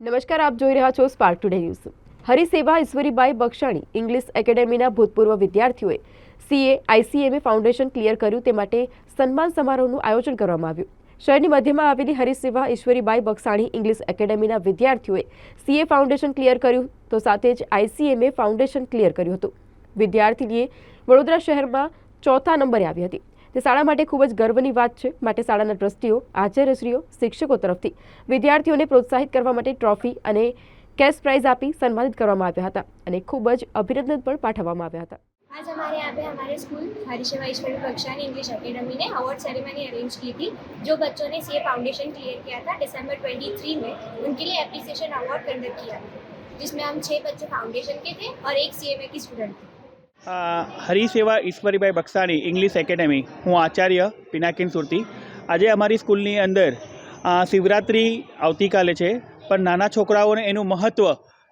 નમસ્કાર, આપ જોઈ રહ્યા છો Spark Today News Harisewa Ishwaribai Bakshani, English એકેડેમીના ભૂતપૂર્વ વિદ્યાર્થીઓએ સીએ આઈસીએમએ ફાઉન્ડેશન ક્લિયર કર્યું તે માટે સન્માન સમારોહનું આયોજન કરવામાં આવ્યું. શહેરની મધ્યમાં આવેલી હરિસેવા ઈશ્વરીબાઈ બક્ષાણી, ઇંગ્લિશ એકેડેમીના વિદ્યાર્થીઓએ સીએ ફાઉન્ડેશન ક્લિયર કર્યું, તો સાથે જ આઈસીએમએ ફાઉન્ડેશન ક્લિયર કર્યું હતું. વિદ્યાર્થીનીએ વડોદરા શહેરમાં ચોથા નંબરે આવી હતી. તે શાળા માટે ખૂબ જ ગર્વની વાત છે માટે શાળાના ટ્રસ્ટીઓ આચાર્યશ્રીઓ શિક્ષકો તરફથી વિદ્યાર્થીઓને પ્રોત્સાહિત કરવા માટે ટ્રોફી અને કેશ પ્રાઇઝ આપી સન્માનિત કરવામાં આવ્યા હતા અને ખૂબ જ અભિનંદન પણ પાઠવવામાં આવ્યા હતા आज हमारे यहाँ पे हमारे स्कूल हरिशेवा ईश्वरी कक्षा ने इंग्लिश अकेडमी ने अवार्ड सेरेमनी अरेंज की थी जो बच्चों ने सी फाउंडेशन क्लियर किया था दिसंबर 23 में उनके लिए एप्रिसिएशन अवार्ड कंडक्ट किया था जिसमें हम छः बच्चे फाउंडेशन के थे और एक सी की स्टूडेंट थे અ, હરિસેવા ઈશ્વરીભાઈ બક્ષાણી, ઇંગ્લિશ એકેડેમી. હું આચાર્ય પિનાકિન સુરતી. આજે અમારી સ્કૂલની અંદર શિવરાત્રિ આવતીકાલે છે, પણ નાના છોકરાઓને એનું મહત્ત્વ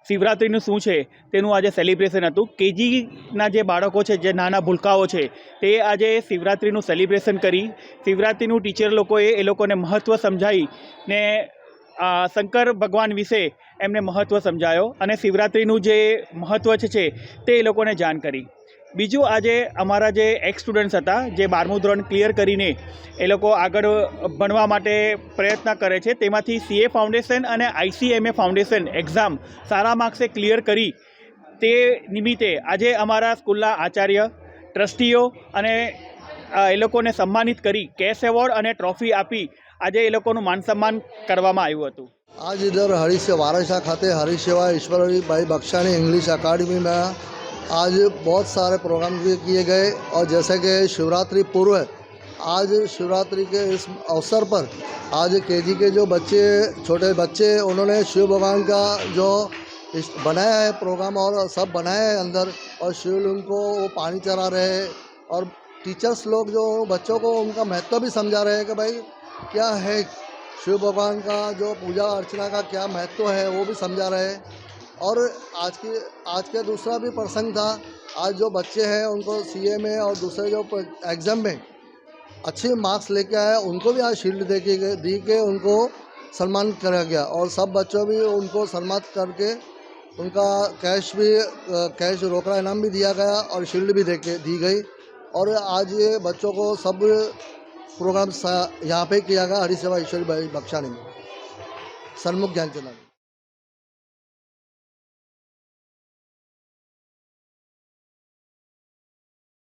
શિવરાત્રિનું શું છે, તેનું આજે સેલિબ્રેશન હતું. કેજીના જે બાળકો છે, જે નાના ભૂલકાઓ છે, તે આજે શિવરાત્રિનું સેલિબ્રેશન કરી. શિવરાત્રિનું ટીચર લોકોએ એ લોકોને મહત્ત્વ સમજાવી ને શંકર ભગવાન વિશે એમને મહત્ત્વ સમજાયો અને શિવરાત્રિનું જે મહત્ત્વ છે, તે એ લોકોને જાણ કરી. બીજું આજે અમારા જે એક્સ સ્ટુડન્ટ્સ હતા, જે બારમું ધોરણ ક્લિયર કરીને એ લોકો આગળ ભણવા માટે પ્રયત્ન કરે છે, તેમાંથી સીએ ફાઉન્ડેશન અને આઈસીએમએ ફાઉન્ડેશન એક્ઝામ સારા માર્ક્સે ક્લિયર કરી તે નિમિત્તે આજે અમારા સ્કૂલના આચાર્ય, ટ્રસ્ટીઓ અને એ લોકોને સન્માનિત કરી કેશ એવોર્ડ અને ટ્રોફી આપી આજે એ લોકોનું માન સન્માન કરવામાં આવ્યું હતું. આજ દર હરીશ વારસા ખાતે હરીશ સેવા ઈશ્વરભાઈ બક્ષાણી ઇંગ્લિશ અકાદમીમાં आज बहुत सारे प्रोग्राम किए गए और जैसे कि शिवरात्रि पूर्व आज शिवरात्रि के इस अवसर पर आज केजी के जो बच्चे, छोटे बच्चे, उन्होंने शिव भगवान का जो बनाया है प्रोग्राम और सब बनाया है अंदर और शिवलिंग को वो पानी चढ़ा रहे और टीचर्स लोग जो बच्चों को उनका महत्व भी समझा रहे हैं कि भाई क्या है शिव भगवान का जो पूजा अर्चना का क्या महत्व है वो भी समझा रहे हैं। और आज की, आज का दूसरा भी प्रसंग था। आज जो बच्चे हैं, उनको सीए में और दूसरे जो एग्ज़ाम में अच्छे मार्क्स लेके आए उनको भी आज शील्ड दे के, दी के उनको सम्मान करा गया। और सब बच्चों भी उनको सम्मानित करके उनका कैश भी कैश रोकड़ा इनाम भी दिया गया और शील्ड भी दे के दी गई। और आज ये बच्चों को सब प्रोग्राम यहाँ पे किया गया हरी सेवा ईश्वरी भाई बख्शानी में सन्मुख ज्ञान ज्ञानचंदन